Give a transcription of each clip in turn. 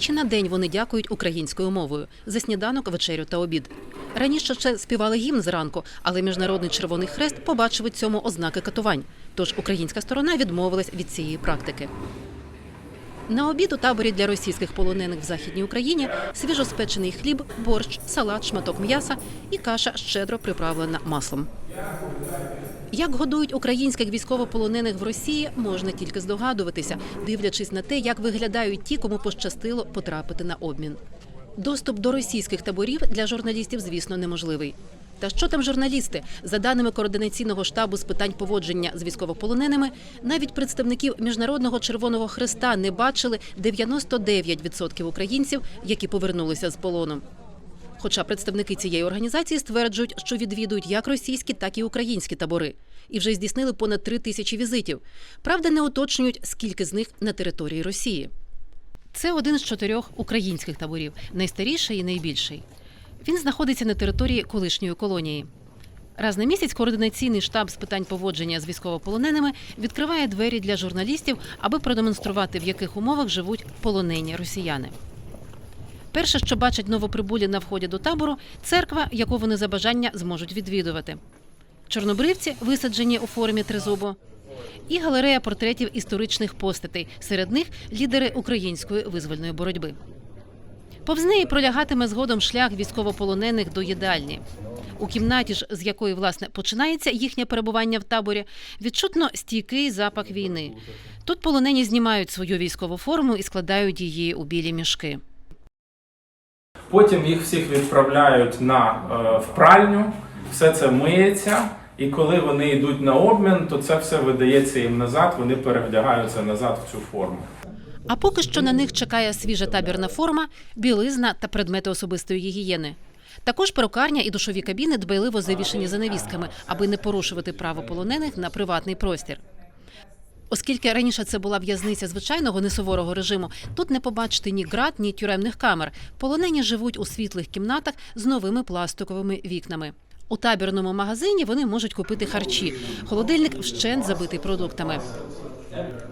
Двічі на день вони дякують українською мовою за сніданок, вечерю та обід. Раніше ще співали гімн зранку, але міжнародний Червоний Хрест побачив у цьому ознаки катувань. Тож українська сторона відмовилась від цієї практики. На обід у таборі для російських полонених в західній Україні свіжоспечений хліб, борщ, салат, шматок м'яса і каша щедро приправлена маслом. Як годують українських військовополонених в Росії, можна тільки здогадуватися, дивлячись на те, як виглядають ті, кому пощастило потрапити на обмін. Доступ до російських таборів для журналістів, звісно, неможливий. Та що там журналісти? За даними координаційного штабу з питань поводження з військовополоненими, навіть представників міжнародного Червоного Хреста не бачили 99% українців, які повернулися з полону. Хоча представники цієї організації стверджують, що відвідують як російські, так і українські табори, і вже здійснили понад три тисячі візитів. Правда, не уточнюють, скільки з них на території Росії. Це один з чотирьох українських таборів, найстаріший і найбільший. Він знаходиться на території колишньої колонії. Раз на місяць координаційний штаб з питань поводження з військовополоненими відкриває двері для журналістів, аби продемонструвати, в яких умовах живуть полонені росіяни. Перше, що бачать новоприбулі на вході до табору, церква, яку вони за бажання зможуть відвідувати. Чорнобривці, висаджені у формі тризубу, і галерея портретів історичних постатей. Серед них лідери української визвольної боротьби. Повз неї пролягатиме згодом шлях військовополонених до їдальні. У кімнаті ж, з якої власне починається їхнє перебування в таборі, відчутно стійкий запах війни. Тут полонені знімають свою військову форму і складають її у білі мішки. Потім їх всіх відправляють на е, в пральню, все це миється. І коли вони йдуть на обмін, то це все видається їм назад. Вони перевдягаються назад в цю форму. А поки що на них чекає свіжа табірна форма, білизна та предмети особистої гігієни. Також перукарня і душові кабіни дбайливо завішені занавісками, аби не порушувати право полонених на приватний простір. Оскільки раніше це була в'язниця звичайного несуворого режиму, тут не побачити ні ґрат, ні тюремних камер. Полонені живуть у світлих кімнатах з новими пластиковими вікнами. У табірному магазині вони можуть купити харчі. Холодильник вщент забитий продуктами.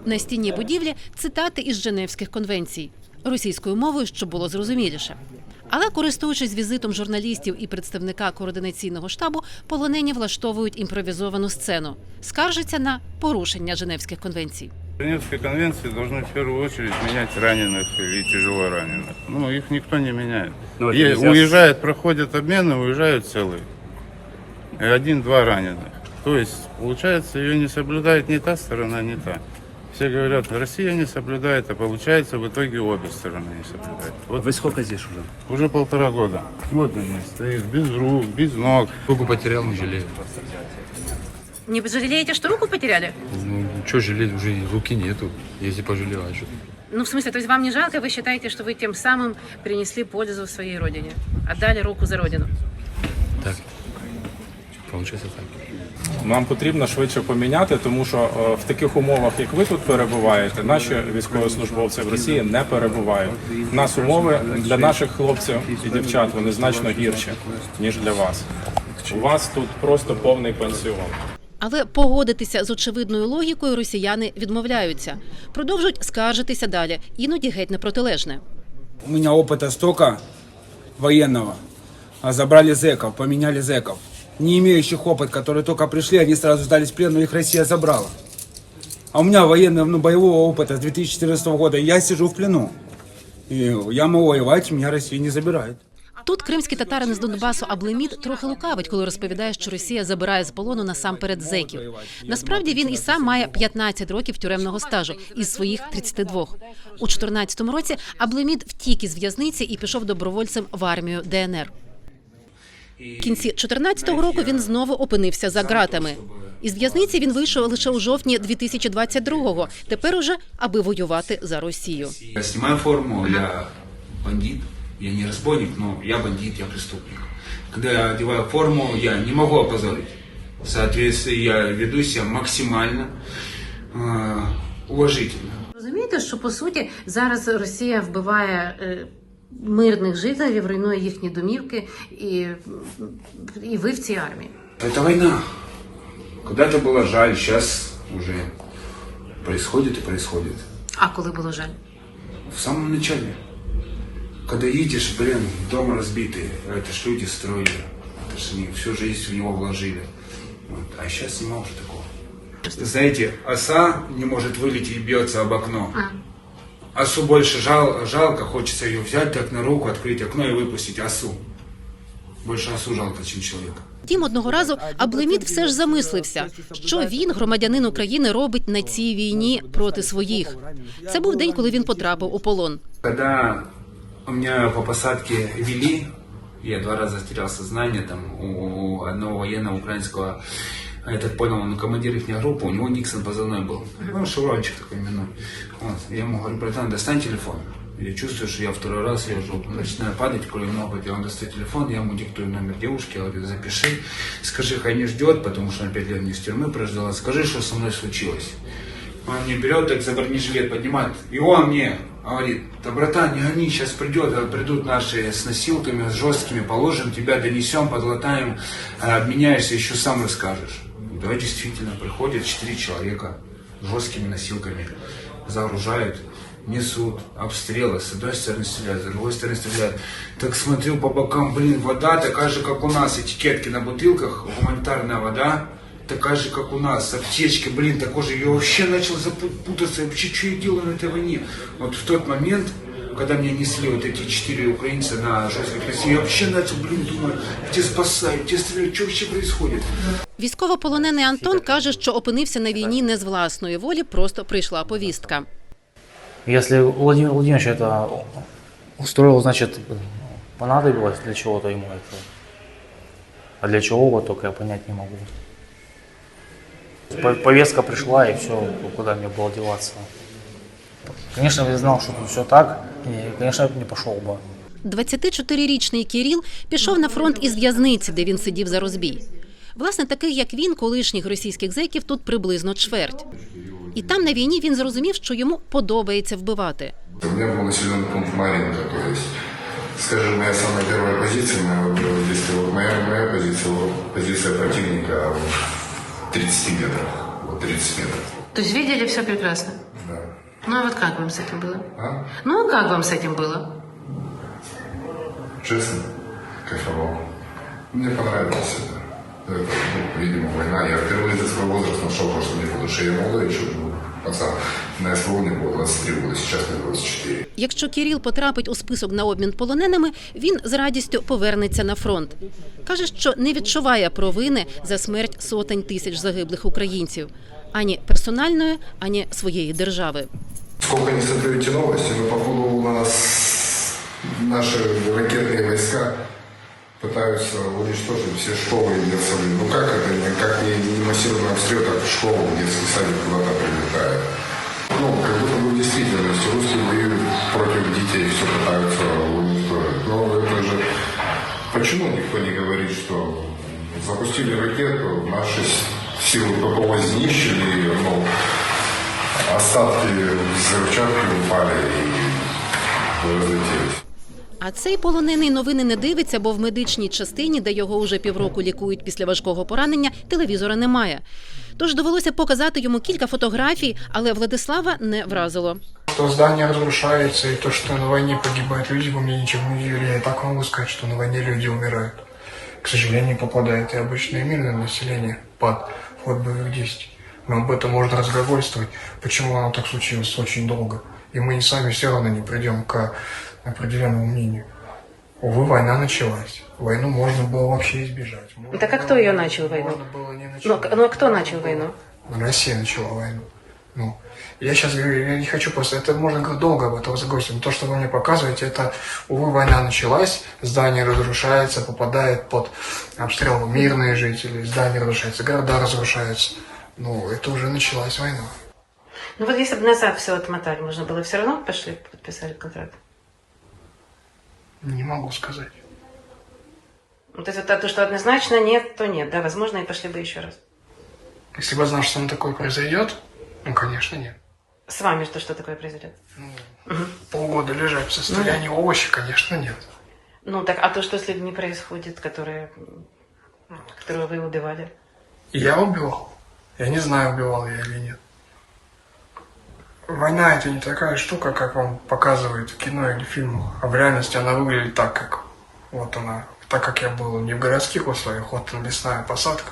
На стіні будівлі цитати із Женевських конвенцій російською мовою, щоб було зрозуміліше. Але користуючись візитом журналістів і представника координаційного штабу, полонені влаштовують імпровізовану сцену, скаржаться на порушення Женевських конвенцій. Женевские конвенции должны в первую очередь менять раненых и тяжело раненых. Ну, их никто не меняет. Ну, это Е- нельзя. Уезжают, проходят обмены, уезжают целые. И Один-два раненых. То есть, получается, ее не соблюдает ни та сторона, ни та. Все говорят, Россия не соблюдает, а получается в итоге обе стороны не соблюдают. Вот Вы сколько здесь уже? уже полтора года. Вот они стоят, без рук, без ног. Руку потерял, не жалею. Не жалієте, що руку потеряли? Ну, что жалеть, уже руки нету. Если пожалел, а что? Ну, в смысле, то есть вам не жалко, вы считаете, что вы тем самым принесли пользу своей родине, отдали руку за родину? Так. Получается так. Нам потрібно швидше поміняти, тому що е, в таких умовах, як ви тут перебуваєте, наші військовослужбовці в Росії не перебувають. У нас умови для наших хлопців і дівчат вони значно гірші ніж для вас. У вас тут просто повний пансіон. Але погодитися з очевидною логікою росіяни відмовляються, продовжують скаржитися далі, іноді геть на протилежне. У меня опыта столько военного. А Забрали зэков, поменяли зэков. Не имеющих опыт, которые только пришли, они сразу сдались в плен, но их Россия забрала. А у меня военного, ну, боевого опыта с 2014 года. Я сижу в плену. И я могу воевать, меня Россия не забирает. Тут кримський татарин з Донбасу Аблеміт трохи лукавить, коли розповідає, що Росія забирає з полону насамперед зеків. Насправді він і сам має 15 років тюремного стажу із своїх 32. У 14 році Аблеміт втік із в'язниці і пішов добровольцем в армію ДНР. В кінці 14-го року він знову опинився за ґратами. Із в'язниці він вийшов лише у жовтні 2022-го. Тепер уже аби воювати за Росію. Я снимаю форму, я бандит, я не разбойник, но я бандит, я преступник. Когда я одеваю форму, я не могу опозорить. Соответственно, я веду себя максимально э, уважительно. Розумієте, що по суті зараз Росія вбиває е, мирних жителів, руйнує їхні домівки, і, і ви в цій армії. Это война. Когда-то было жаль, сейчас уже происходит и происходит. А коли було жаль? В самом начале. Когда едешь, блин, дом разбитый, это ж люди строили, это ж они всю жизнь в него вложили. Вот. А сейчас нема уже такого. Знаете, оса не может вылететь и бьется об окно. Осу больше жал, жалко, хочется ее взять так на руку, открыть окно и выпустить осу. Больше осу жалко, чем человека. Втім, одного разу Аблеміт все ж замислився, що він, громадянин України, робить на цій війні проти своїх. Це був день, коли він потрапив у полон. Когда у меня по посадке вели, я два раза терял сознание там у одного военного украинского, я так понял, он командир их группы, у него Никсон позывной был. Ну, шеврончик такой именной. Вот. Я ему говорю, братан, достань телефон. Я чувствую, что я второй раз езжу, начинаю падать, кроме много, он достает телефон, я ему диктую номер девушки, я говорю, запиши, скажи, хай не ждет, потому что он пять лет не из тюрьмы прождала, скажи, что со мной случилось. Он мне берет, так за бронежилет поднимает. И он мне говорит, да братан, не гони, сейчас придет, а придут наши с носилками, с жесткими, положим, тебя донесем, подлатаем, а обменяешься, еще сам расскажешь. Да, действительно, приходят четыре человека жесткими носилками, загружают, несут, обстрелы, с одной стороны стреляют, с другой стороны стреляют. Так смотрю по бокам, блин, вода такая же, как у нас, этикетки на бутылках, гуманитарная вода, такая же, как у нас, аптечка, блин, такой же, я вообще начал запутаться, вообще, что я делаю на этой войне. Вот в тот момент, когда меня несли вот эти четыре украинца на жесткой красиве, я вообще начал, блин, думаю, где спасают, где стреляют, что вообще происходит? Військовополонений Антон каже, що опинився на війні не з власної волі, просто прийшла повістка. Если Владимир Владимирович это устроил, значит, понадобилось для чего-то ему это. А для чего вот только я понять не могу. По- Повестка пришла и все, куда мне было деваться. Конечно, я знал, что тут все так, и, конечно, я бы не пошел бы. 24-річний Кіріл пішов на фронт із в'язниці, де він сидів за розбій. Власне, таких як він, колишніх російських зеків, тут приблизно чверть. І там на війні він зрозумів, що йому подобається вбивати. У меня был населенный пункт Маринка, то есть, скажем, моя самая первая позиция, моя выбрала здесь, вот моя, моя позиция, вот, позиция противника в 30 метрах, вот 30 метров. То есть видели все прекрасно? Да. Ну а вот как вам с этим было? А? Ну а как вам с этим было? Честно, кайфовал. Мне понравилось это. Это, ну, видимо, война. Я впервые за свой возраст нашел то, что мне по душе. Я молодой еще, ну, пацан. На СВО мне было 23 года, сейчас мне 24. Якщо Кіріл потрапить у список на обмін полоненими, він з радістю повернеться на фронт. Каже, що не відчуває провини за смерть сотень тисяч загиблих українців ані персональної, ані своєї держави. Сколько не смотрю новости, но походу у нас наши ракетные войска пытаются уничтожить все школы и детсады. Ну как это, как не, не массированный обстрел, так в школу, в детский садик куда-то прилетает. Ну, как будто бы в действительности русские воюют против детей, все пытаются уничтожить. Но это же... Почему никто не говорит, что запустили ракету, наши силы ППО изнищили, ну, остатки взрывчатки упали и разлетелись. А цей полонений новини не дивиться, бо в медичній частині, де його уже півроку лікують після важкого поранення, телевізора немає. Тож довелося показати йому кілька фотографій, але Владислава не вразило. Что здание разрушается и то, что на войне погибают люди, вы мне ничего не удивили. Я так могу сказать, что на войне люди умирают. К сожалению, попадает и обычное мирное население под ход боевых действий. Но об этом можно разглагольствовать, почему оно так случилось очень долго. И мы и сами все равно не придем к определенному мнению. Увы, война началась. Войну можно было вообще избежать. Можно Так а кто ее начал, войну? Можно было не Ну, начать. к- ну а кто начал войну? Россия начала войну. Ну, я сейчас говорю, я не хочу просто, это можно говорить долго об этом разговаривать, но то, что вы мне показываете, это, увы, война началась, здание разрушается, попадает под обстрел мирные жители, здания разрушаются, города разрушаются. Ну, это уже началась война. Ну вот если бы назад все отмотали, можно было все равно пошли подписали контракт. Не могу сказать. Ну, то есть вот то, что однозначно нет, то нет, да, возможно, и пошли бы еще раз. Если бы знал, что такое произойдет, ну, конечно, нет. С вами что, что такое произойдет? Полгода лежать в состоянии овощи, конечно, нет. Ну так, а то, что с людьми происходит, которые, которые вы убивали? Я убивал. Я не знаю, убивал я или нет. Война это не такая штука, как вам показывают в кино или фильмах. А в реальности она выглядит так, как вот она. Так как я был не в городских условиях, вот лесная посадка.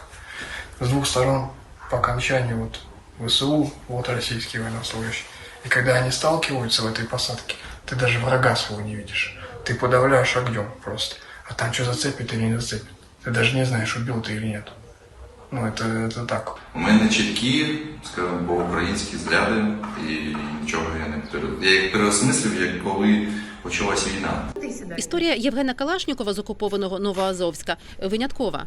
С двух сторон по окончанию вот ВСУ, вот российские военнослужащие. И когда они сталкиваются в этой посадке, ты даже врага своего не видишь. Ты подавляешь огнем просто. А там что зацепит или не зацепит. Ты даже не знаешь, убил ты или нет. Ну, это, это так. У мене чіткі, скажімо, українські взгляди, і нічого я не пере... Я їх переосмислив, як коли почалася війна. Історія Євгена Калашнікова з окупованого Новоазовська виняткова.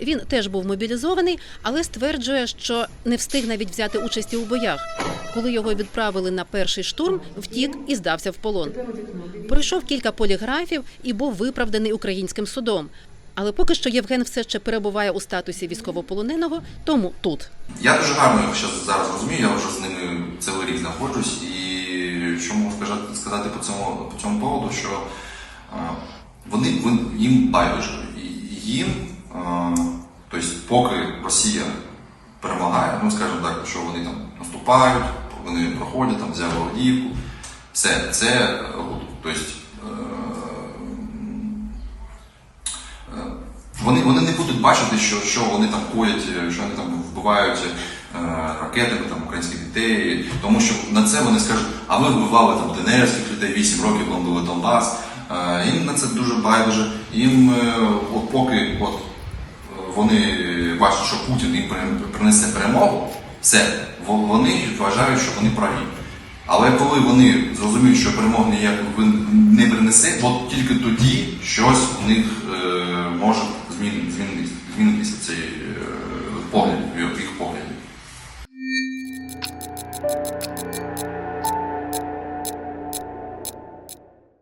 Він теж був мобілізований, але стверджує, що не встиг навіть взяти участі у боях. Коли його відправили на перший штурм, втік і здався в полон. Пройшов кілька поліграфів і був виправданий українським судом. Але поки що Євген все ще перебуває у статусі військовополоненого, тому тут. Я дуже гарно їх зараз розумію, я вже з ними цілий рік знаходжусь, і що можу сказати, по цьому, по цьому поводу, що вони, їм байдуже. Їм, тобто, поки Росія перемагає, ну скажімо так, що вони там наступають, вони проходять, там взяли Авдіївку, все, це. Тобто, е, вони, вони не будуть бачити, що, що вони там коять, що вони там вбивають е, ракетами там, українських дітей, тому що на це вони скажуть, а ви вбивали там ДНРських людей 8 років бомбили Донбас. Е, їм на це дуже байдуже. Їм е, от поки от, е, вони бачать, що Путін їм принесе перемогу, все, вони вважають, що вони праві. Але коли вони зрозуміють, що перемог ніякої ви- не принесе, от тільки тоді щось у них е, може змін, змінитися, змінитися цей е, погляд.